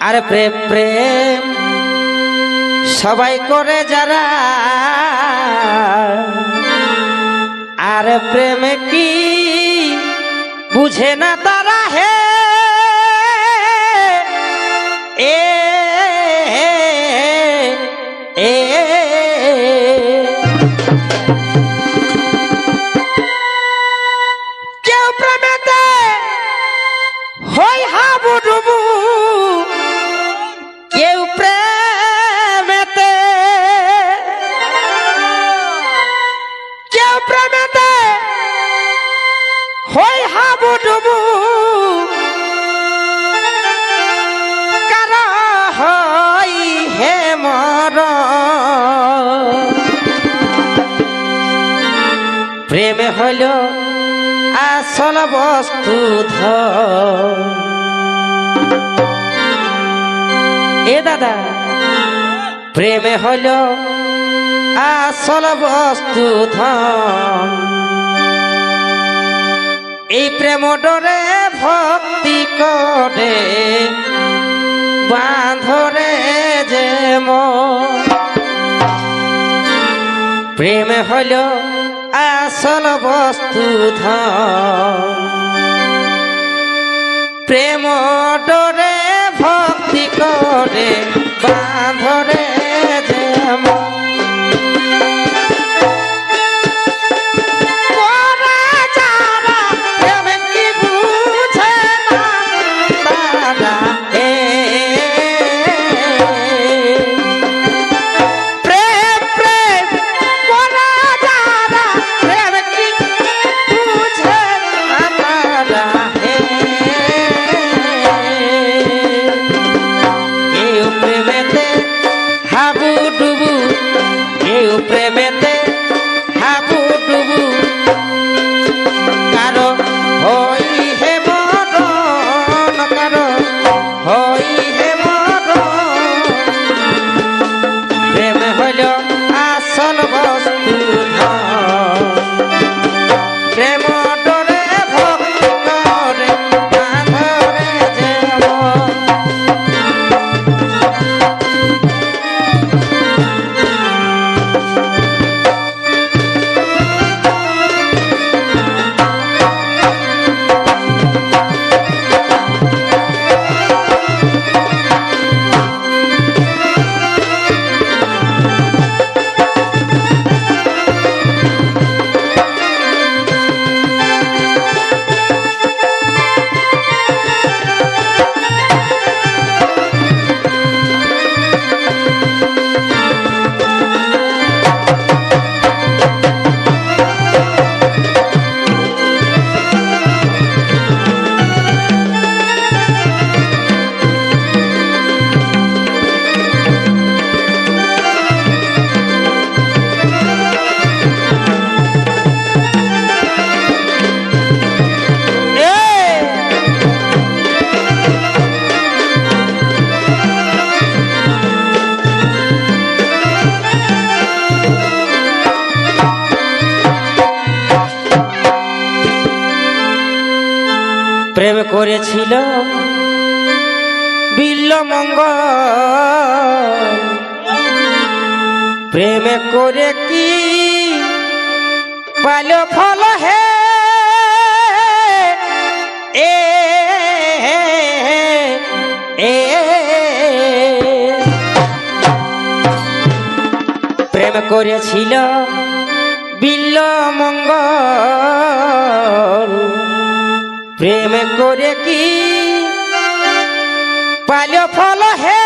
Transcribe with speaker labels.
Speaker 1: আরে প্রেম প্রেম সবাই করে যারা। আর প্রেমে কি বুঝে না তারা হে? এ প্রেমেতে। হই হাবু ডুবু কেউ প্রেমেতে। কেউ প্রেমেতে। হই হাবু ডুবু প্রেমে হইল আসল বস্তু ধর এ দাদা, প্রেমে হইল আসল বস্তু ধন এই প্রেম ডরে ভক্তি করে, বাঁধরে যে। প্রেমে হইল আসল বস্তু প্রেম ডরে ভক্তি করে বাঁধরে হাবু ডুবু কেউ প্রেমেতে প্রেম করেছিল বিল্ল মঙ্গল। প্রেমে করে কি পাল ফল হে? এ প্রেম করেছিল বিল্ল প্রেম করে কি? পাল ফল হে